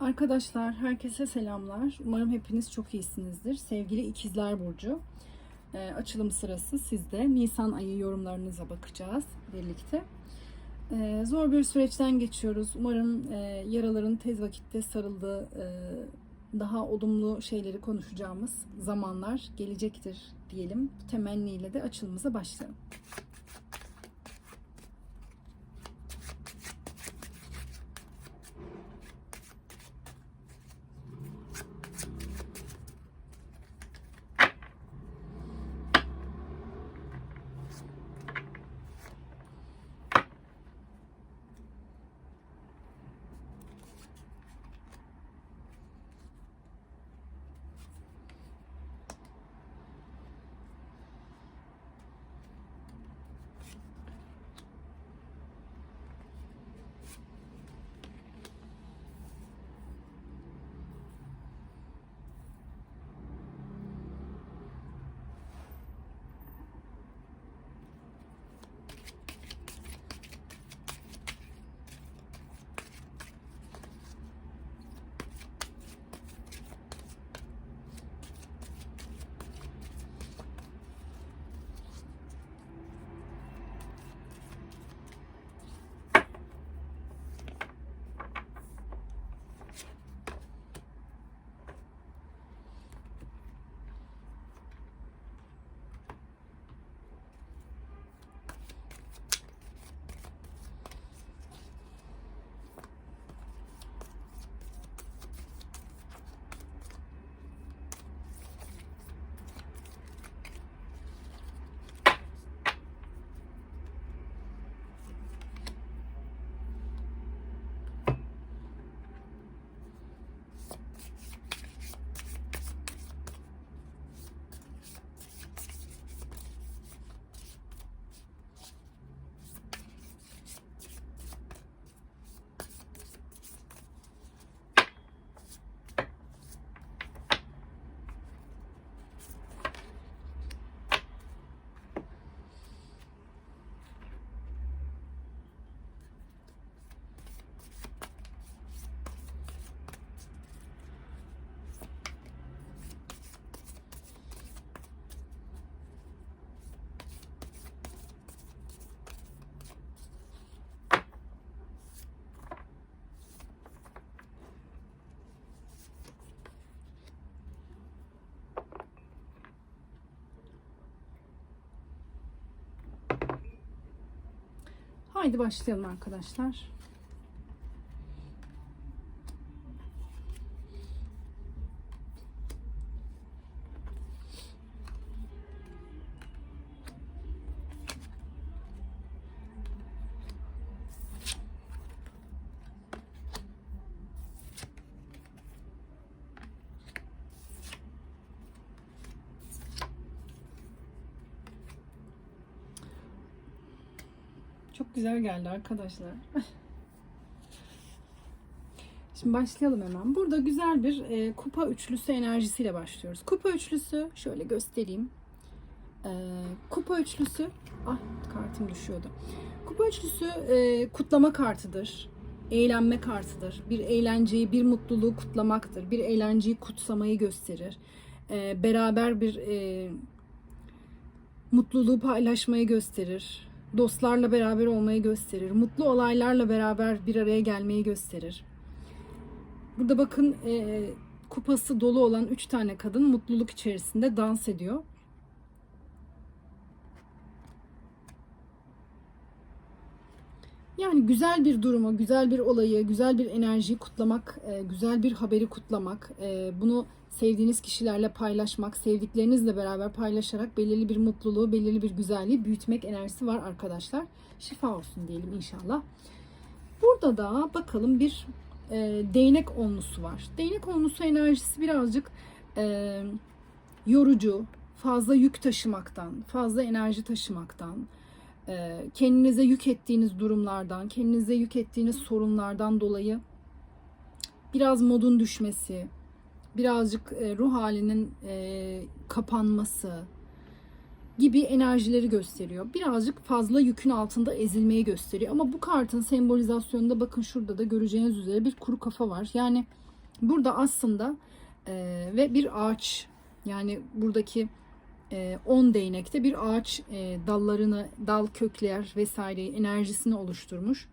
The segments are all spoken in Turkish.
Arkadaşlar herkese selamlar. Umarım hepiniz çok iyisinizdir. Sevgili İkizler Burcu. e, açılım sırası sizde. Nisan ayı yorumlarınıza bakacağız birlikte. E, zor bir süreçten geçiyoruz. Umarım e, yaraların tez vakitte sarıldığı, daha olumlu şeyleri konuşacağımız zamanlar gelecektir diyelim. Temenniyle de açılımıza başlayalım. Haydi başlayalım arkadaşlar. Çok güzel geldi arkadaşlar. Şimdi başlayalım hemen. Burada güzel bir e, kupa üçlüsü enerjisiyle başlıyoruz. Kupa üçlüsü şöyle göstereyim. E, kupa üçlüsü ah kartım düşüyordu. Kupa üçlüsü e, kutlama kartıdır. Eğlenme kartıdır. Bir eğlenceyi, bir mutluluğu kutlamaktır. Bir eğlenceyi kutsamayı gösterir. E, beraber bir e, mutluluğu paylaşmayı gösterir dostlarla beraber olmayı gösterir. Mutlu olaylarla beraber bir araya gelmeyi gösterir. Burada bakın e, kupası dolu olan üç tane kadın mutluluk içerisinde dans ediyor. Yani güzel bir durumu, güzel bir olayı, güzel bir enerjiyi kutlamak, e, güzel bir haberi kutlamak, e, bunu sevdiğiniz kişilerle paylaşmak, sevdiklerinizle beraber paylaşarak belirli bir mutluluğu, belirli bir güzelliği büyütmek enerjisi var arkadaşlar. Şifa olsun diyelim inşallah. Burada da bakalım bir e, değnek onlusu var. Değnek onlusu enerjisi birazcık yorucu, fazla yük taşımaktan, fazla enerji taşımaktan, kendinize yük ettiğiniz durumlardan, kendinize yük ettiğiniz sorunlardan dolayı biraz modun düşmesi, birazcık e, ruh halinin e, kapanması gibi enerjileri gösteriyor. Birazcık fazla yükün altında ezilmeyi gösteriyor. Ama bu kartın sembolizasyonunda bakın şurada da göreceğiniz üzere bir kuru kafa var. Yani Burada aslında e, ve bir ağaç yani buradaki 10 değnekte bir ağaç e, dallarını, dal kökler vesaireyi enerjisini oluşturmuş.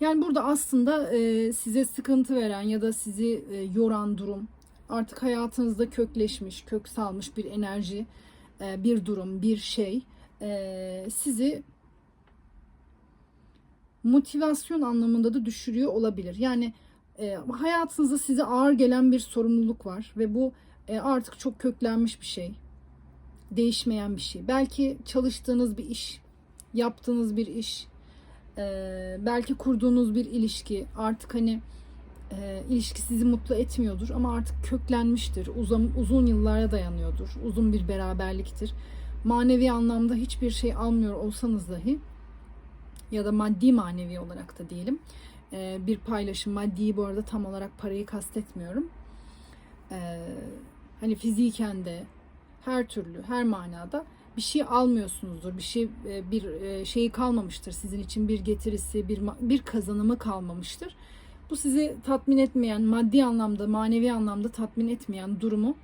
Yani burada aslında e, size sıkıntı veren ya da sizi e, yoran durum artık hayatınızda kökleşmiş, kök salmış bir enerji, e, bir durum, bir şey e, sizi motivasyon anlamında da düşürüyor olabilir. Yani e, hayatınızda size ağır gelen bir sorumluluk var ve bu e, artık çok köklenmiş bir şey. Değişmeyen bir şey. Belki çalıştığınız bir iş, yaptığınız bir iş, e, belki kurduğunuz bir ilişki artık hani e, ilişki sizi mutlu etmiyordur ama artık köklenmiştir. Uzun, uzun yıllara dayanıyordur. Uzun bir beraberliktir. Manevi anlamda hiçbir şey almıyor olsanız dahi ya da maddi manevi olarak da diyelim bir paylaşım maddi bu arada tam olarak parayı kastetmiyorum. E, hani fiziken de her türlü her manada bir şey almıyorsunuzdur. Bir şey e, bir e, şeyi kalmamıştır sizin için bir getirisi, bir bir kazanımı kalmamıştır. Bu sizi tatmin etmeyen, maddi anlamda, manevi anlamda tatmin etmeyen durumu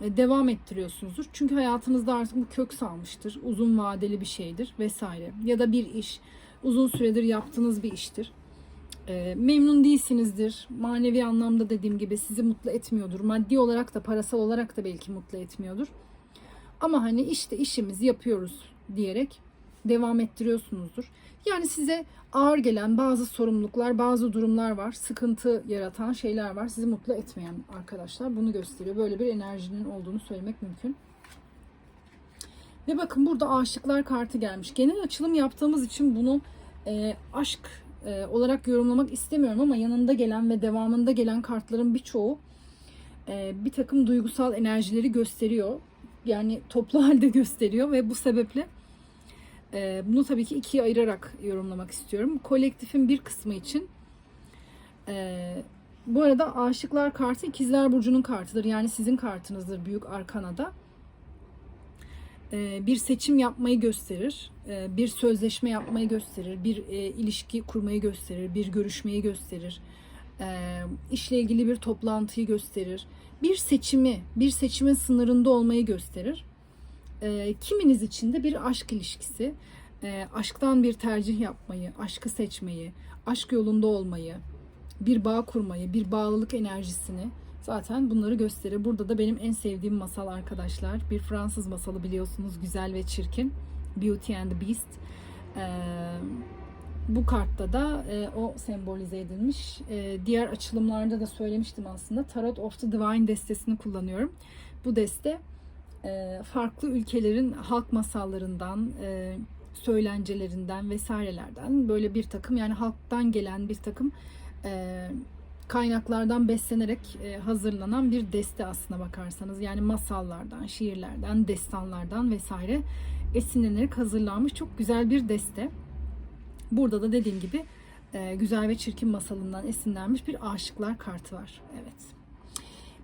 e, devam ettiriyorsunuzdur. Çünkü hayatınızda artık bu kök salmıştır. Uzun vadeli bir şeydir vesaire. Ya da bir iş, uzun süredir yaptığınız bir iştir. E, memnun değilsinizdir. Manevi anlamda dediğim gibi sizi mutlu etmiyordur. Maddi olarak da parasal olarak da belki mutlu etmiyordur. Ama hani işte işimizi yapıyoruz diyerek devam ettiriyorsunuzdur. Yani size ağır gelen bazı sorumluluklar, bazı durumlar var. Sıkıntı yaratan şeyler var. Sizi mutlu etmeyen arkadaşlar bunu gösteriyor. Böyle bir enerjinin olduğunu söylemek mümkün. Ve bakın burada aşıklar kartı gelmiş. Genel açılım yaptığımız için bunu e, aşk e, olarak yorumlamak istemiyorum ama yanında gelen ve devamında gelen kartların birçoğu e, bir takım duygusal enerjileri gösteriyor. Yani toplu halde gösteriyor ve bu sebeple e, bunu tabii ki ikiye ayırarak yorumlamak istiyorum. Kolektifin bir kısmı için e, bu arada aşıklar kartı ikizler burcunun kartıdır. Yani sizin kartınızdır büyük arkanada. E, bir seçim yapmayı gösterir. E, bir sözleşme yapmayı gösterir. Bir e, ilişki kurmayı gösterir. Bir görüşmeyi gösterir. İşle ilgili bir toplantıyı gösterir. Bir seçimi, bir seçimin sınırında olmayı gösterir. Kiminiz için de bir aşk ilişkisi, aşktan bir tercih yapmayı, aşkı seçmeyi, aşk yolunda olmayı, bir bağ kurmayı, bir bağlılık enerjisini zaten bunları gösterir. Burada da benim en sevdiğim masal arkadaşlar. Bir Fransız masalı biliyorsunuz güzel ve çirkin. Beauty and the Beast. E, bu kartta da e, o sembolize edilmiş. E, diğer açılımlarda da söylemiştim aslında. Tarot of the Divine destesini kullanıyorum. Bu deste e, farklı ülkelerin halk masallarından, e, söylencelerinden vesairelerden böyle bir takım yani halktan gelen bir takım e, kaynaklardan beslenerek e, hazırlanan bir deste aslına bakarsanız. Yani masallardan, şiirlerden, destanlardan vesaire esinlenerek hazırlanmış çok güzel bir deste. Burada da dediğim gibi e, güzel ve çirkin masalından esinlenmiş bir aşıklar kartı var. Evet.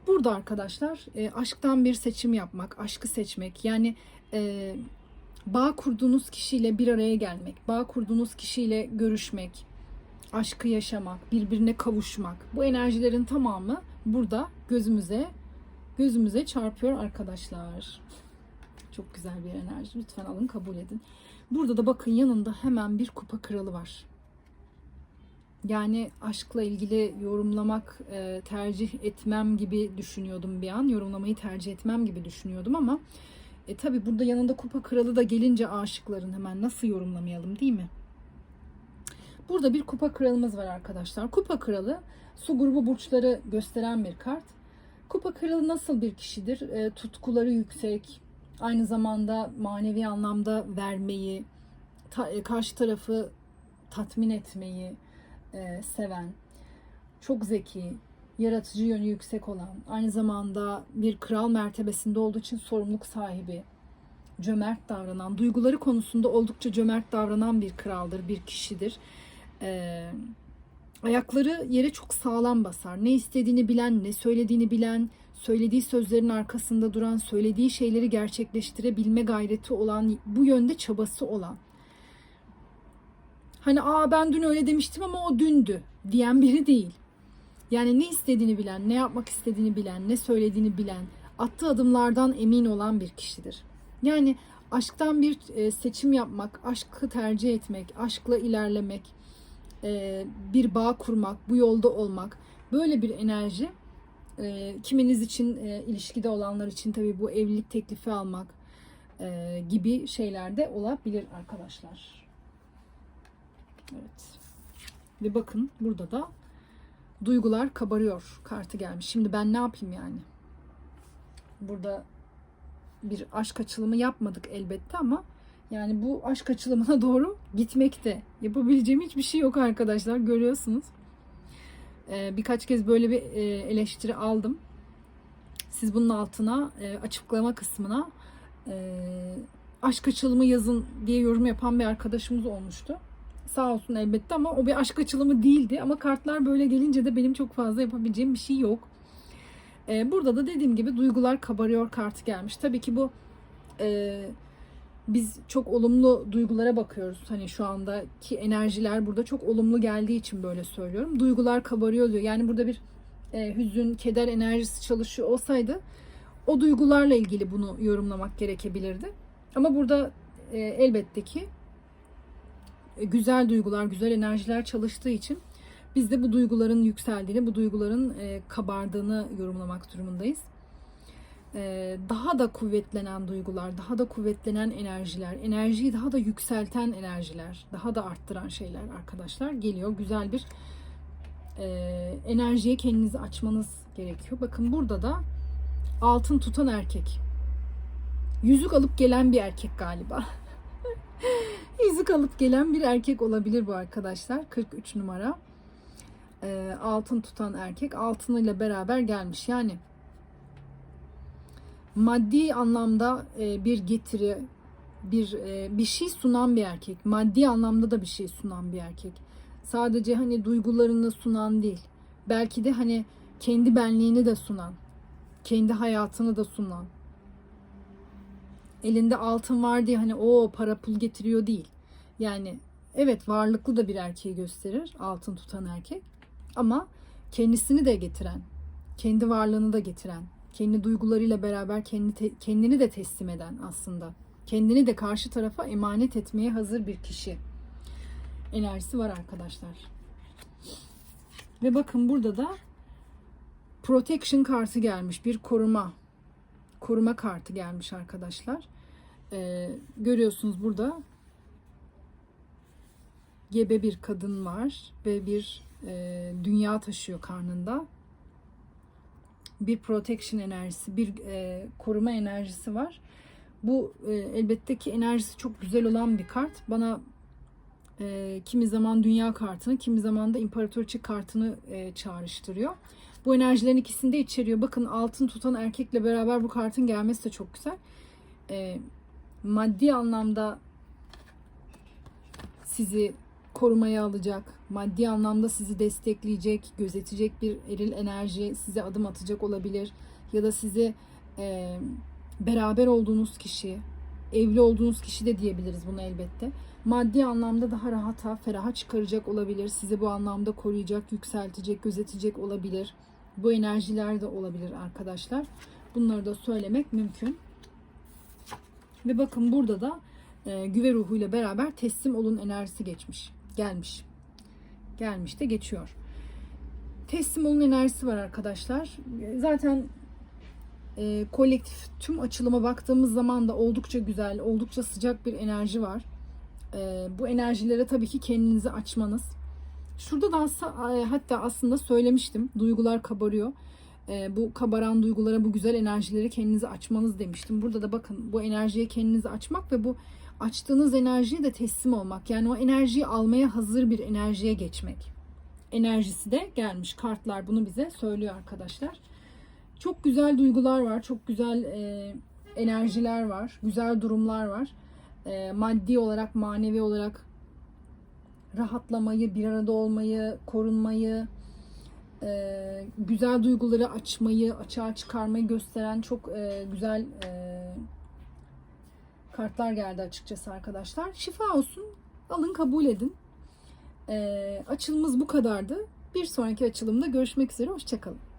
Burada arkadaşlar e, aşktan bir seçim yapmak, aşkı seçmek yani bağ kurduğunuz kişiyle bir araya gelmek, bağ kurduğunuz kişiyle görüşmek, aşkı yaşamak, birbirine kavuşmak. Bu enerjilerin tamamı burada gözümüze gözümüze çarpıyor arkadaşlar. Çok güzel bir enerji. Lütfen alın kabul edin. Burada da bakın yanında hemen bir kupa kralı var. Yani aşkla ilgili yorumlamak e, tercih etmem gibi düşünüyordum bir an. Yorumlamayı tercih etmem gibi düşünüyordum ama e, tabi burada yanında kupa kralı da gelince aşıkların hemen nasıl yorumlamayalım değil mi? Burada bir kupa kralımız var arkadaşlar. Kupa kralı su grubu burçları gösteren bir kart. Kupa kralı nasıl bir kişidir? E, tutkuları yüksek, aynı zamanda manevi anlamda vermeyi, ta, e, karşı tarafı tatmin etmeyi e, seven, çok zeki, yaratıcı yönü yüksek olan, aynı zamanda bir kral mertebesinde olduğu için sorumluluk sahibi, cömert davranan, duyguları konusunda oldukça cömert davranan bir kraldır, bir kişidir. E, ayakları yere çok sağlam basar. Ne istediğini bilen, ne söylediğini bilen, söylediği sözlerin arkasında duran, söylediği şeyleri gerçekleştirebilme gayreti olan, bu yönde çabası olan. Hani aa ben dün öyle demiştim ama o dündü diyen biri değil. Yani ne istediğini bilen, ne yapmak istediğini bilen, ne söylediğini bilen, attığı adımlardan emin olan bir kişidir. Yani aşktan bir e, seçim yapmak, aşkı tercih etmek, aşkla ilerlemek, e, bir bağ kurmak, bu yolda olmak, böyle bir enerji e, kiminiz için e, ilişkide olanlar için tabii bu evlilik teklifi almak gibi şeyler de olabilir arkadaşlar. Evet. Ve bakın burada da duygular kabarıyor kartı gelmiş. Şimdi ben ne yapayım yani? Burada bir aşk açılımı yapmadık elbette ama yani bu aşk açılımına doğru gitmekte. Yapabileceğim hiçbir şey yok arkadaşlar. Görüyorsunuz. Ee, birkaç kez böyle bir e, eleştiri aldım. Siz bunun altına e, açıklama kısmına e, aşk açılımı yazın diye yorum yapan bir arkadaşımız olmuştu. Sağ olsun elbette ama o bir aşk açılımı değildi. Ama kartlar böyle gelince de benim çok fazla yapabileceğim bir şey yok. Ee, burada da dediğim gibi duygular kabarıyor kartı gelmiş. Tabii ki bu e, biz çok olumlu duygulara bakıyoruz. Hani şu andaki enerjiler burada çok olumlu geldiği için böyle söylüyorum. Duygular kabarıyor diyor. Yani burada bir e, hüzün, keder enerjisi çalışıyor olsaydı o duygularla ilgili bunu yorumlamak gerekebilirdi. Ama burada e, elbette ki e, güzel duygular, güzel enerjiler çalıştığı için biz de bu duyguların yükseldiğini, bu duyguların e, kabardığını yorumlamak durumundayız. E, daha da kuvvetlenen duygular, daha da kuvvetlenen enerjiler, enerjiyi daha da yükselten enerjiler, daha da arttıran şeyler arkadaşlar geliyor. Güzel bir e, enerjiye kendinizi açmanız gerekiyor. Bakın burada da altın tutan erkek. Yüzük alıp gelen bir erkek galiba. Yüzük alıp gelen bir erkek olabilir bu arkadaşlar. 43 numara. E, altın tutan erkek altınıyla beraber gelmiş. Yani maddi anlamda e, bir getiri, bir e, bir şey sunan bir erkek. Maddi anlamda da bir şey sunan bir erkek. Sadece hani duygularını sunan değil. Belki de hani kendi benliğini de sunan, kendi hayatını da sunan. Elinde altın var diye hani o para pul getiriyor değil. Yani evet varlıklı da bir erkeği gösterir altın tutan erkek. Ama kendisini de getiren, kendi varlığını da getiren, kendi duygularıyla beraber kendi te- kendini de teslim eden aslında. Kendini de karşı tarafa emanet etmeye hazır bir kişi enerjisi var arkadaşlar. Ve bakın burada da protection kartı gelmiş. Bir koruma. Koruma kartı gelmiş arkadaşlar. Ee, görüyorsunuz burada gebe bir kadın var ve bir e, dünya taşıyor karnında. Bir protection enerjisi, bir e, koruma enerjisi var. Bu e, elbette ki enerjisi çok güzel olan bir kart. Bana e, kimi zaman dünya kartını, kimi zaman da imparatoriçe kartını e, çağrıştırıyor. Bu enerjilerin ikisini de içeriyor. Bakın altın tutan erkekle beraber bu kartın gelmesi de çok güzel. E, maddi anlamda sizi korumaya alacak, maddi anlamda sizi destekleyecek, gözetecek bir eril enerji size adım atacak olabilir. Ya da sizi e, beraber olduğunuz kişi, evli olduğunuz kişi de diyebiliriz bunu elbette. Maddi anlamda daha rahata, feraha çıkaracak olabilir. Sizi bu anlamda koruyacak, yükseltecek, gözetecek olabilir. Bu enerjiler de olabilir arkadaşlar. Bunları da söylemek mümkün. Ve bakın burada da e, güve ruhuyla beraber teslim olun enerjisi geçmiş. Gelmiş. Gelmiş de geçiyor. Teslim olun enerjisi var arkadaşlar. Zaten e, kolektif tüm açılıma baktığımız zaman da oldukça güzel, oldukça sıcak bir enerji var. E, bu enerjilere tabii ki kendinizi açmanız. Şurada da e, hatta aslında söylemiştim. Duygular kabarıyor. E, bu kabaran duygulara, bu güzel enerjileri kendinizi açmanız demiştim. Burada da bakın bu enerjiye kendinizi açmak ve bu açtığınız enerjiye de teslim olmak. Yani o enerjiyi almaya hazır bir enerjiye geçmek. Enerjisi de gelmiş. Kartlar bunu bize söylüyor arkadaşlar. Çok güzel duygular var. Çok güzel e, enerjiler var. Güzel durumlar var. E, maddi olarak, manevi olarak rahatlamayı, bir arada olmayı, korunmayı, e, güzel duyguları açmayı, açığa çıkarmayı gösteren çok e, güzel e, kartlar geldi açıkçası arkadaşlar. Şifa olsun. Alın kabul edin. E, açılımız bu kadardı. Bir sonraki açılımda görüşmek üzere. Hoşçakalın.